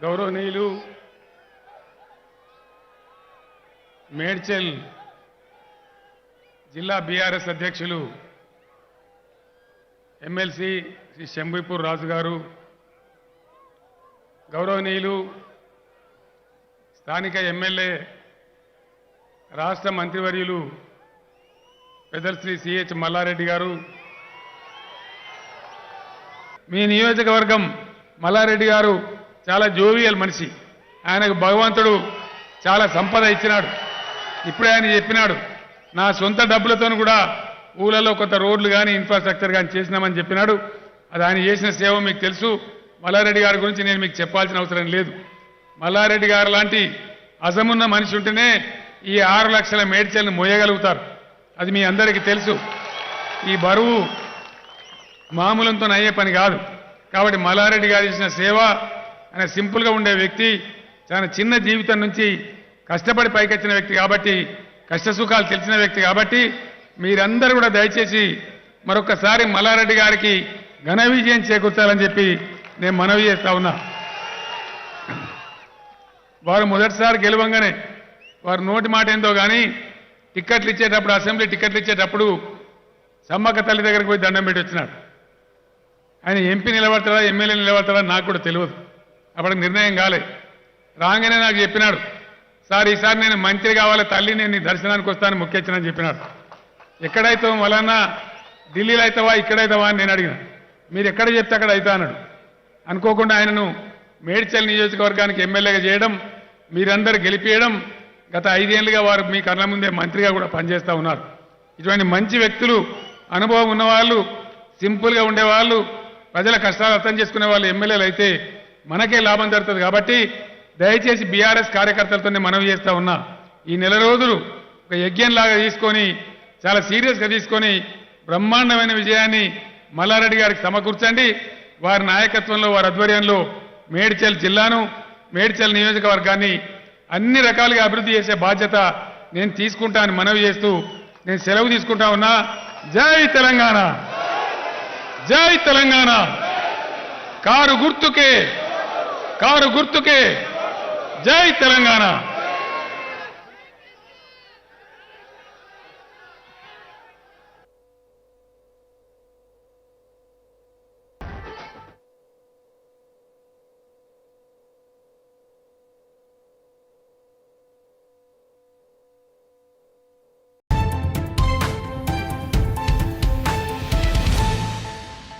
గౌరవనీయులు మేడ్చల్ జిల్లా బీఆర్ఎస్ అధ్యక్షులు ఎమ్మెల్సీ శ్రీ శంభీపూర్ రాజు గారు గౌరవనీయులు స్థానిక ఎమ్మెల్యే రాష్ట్ర మంత్రివర్యులు పెద్దలు శ్రీ సిహెచ్ మల్లారెడ్డి గారు మీ నియోజకవర్గం మల్లారెడ్డి గారు చాలా జోవియల్ మనిషి. ఆయనకు భగవంతుడు చాలా సంపద ఇచ్చినాడు. ఇప్పుడే ఆయన చెప్పినాడు నా సొంత డబ్బులతో కూడా ఊళ్ళలో కొంత రోడ్లు కానీ ఇన్ఫ్రాస్ట్రక్చర్ కానీ చేసినామని చెప్పినాడు. అది ఆయన చేసిన సేవ మీకు తెలుసు. మల్లారెడ్డి గారి గురించి నేను మీకు చెప్పాల్సిన అవసరం లేదు. మల్లారెడ్డి గారు లాంటి అజమున్న మనిషి ఉంటేనే ఈ ఆరు లక్షల మేడ్చల్ని మోయగలుగుతారు. అది మీ అందరికీ తెలుసు. ఈ బరువు మామూలంతో అయ్యే పని కాదు. కాబట్టి మల్లారెడ్డి గారు చేసిన సేవ ఆయన సింపుల్గా ఉండే వ్యక్తి చాలా చిన్న జీవితం నుంచి కష్టపడి పైకొచ్చిన వ్యక్తి కాబట్టి కష్ట సుఖాలు తెలిసిన వ్యక్తి కాబట్టి మీరందరూ కూడా దయచేసి మరొకసారి మల్లారెడ్డి గారికి ఘన విజయం చేకూర్చాలని చెప్పి నేను మనవి చేస్తా ఉన్నా. వారు మొదటిసారి గెలవంగానే వారు నోటి మాట ఏందో కానీ టిక్కెట్లు ఇచ్చేటప్పుడు అసెంబ్లీ టిక్కెట్లు ఇచ్చేటప్పుడు సమ్మక్క తల్లి దగ్గరికి పోయి దండం పెట్టి వచ్చినాడు. ఆయన ఎంపీ నిలబడతాడా ఎమ్మెల్యే నిలబడతాడా నాకు కూడా తెలియదు. అప్పటికి నిర్ణయం కాలే. రాగానే నాకు చెప్పినాడు. సార్ ఈసారి నేను మంత్రి కావాలి తల్లి నేను నీ దర్శనానికి వస్తాను ముఖ్యచ్చనని చెప్పినాడు. ఎక్కడైతే వలన ఢిల్లీలో అవుతావా ఇక్కడైతావా? అని నేను అడిగిన. మీరు ఎక్కడ చెప్తే అక్కడ అవుతా అన్నాడు. అనుకోకుండా ఆయనను మేడ్చల్ నియోజకవర్గానికి ఎమ్మెల్యేగా చేయడం మీరందరూ గెలిపేయడం గత ఐదేళ్ళుగా వారు మీ కళ్ళ ముందే మంత్రిగా కూడా పనిచేస్తూ ఉన్నారు. ఇటువంటి మంచి వ్యక్తులు అనుభవం ఉన్నవాళ్ళు సింపుల్గా ఉండేవాళ్ళు ప్రజల కష్టాలు అర్థం చేసుకునే వాళ్ళు ఎమ్మెల్యేలు అయితే మనకే లాభం జరుగుతుంది కాబట్టి దయచేసి బీఆర్ఎస్ కార్యకర్తలతోనే మనవి చేస్తా ఉన్నా. ఈ నెల రోజులు ఒక యజ్ఞంలాగా తీసుకొని చాలా సీరియస్గా తీసుకొని బ్రహ్మాండమైన విజయాన్ని మల్లారెడ్డి గారికి సమకూర్చండి. వారి నాయకత్వంలో వారి ఆధ్వర్యంలో మేడ్చల్ జిల్లాను మేడ్చల్ నియోజకవర్గాన్ని అన్ని రకాలుగా అభివృద్ధి చేసే బాధ్యత నేను తీసుకుంటానని మనవి చేస్తూ నేను సెలవు తీసుకుంటా ఉన్నా. జై తెలంగాణ! జై తెలంగాణ! కారు గుర్తుకే! కారు గుర్తుకే. జై తెలంగాణ.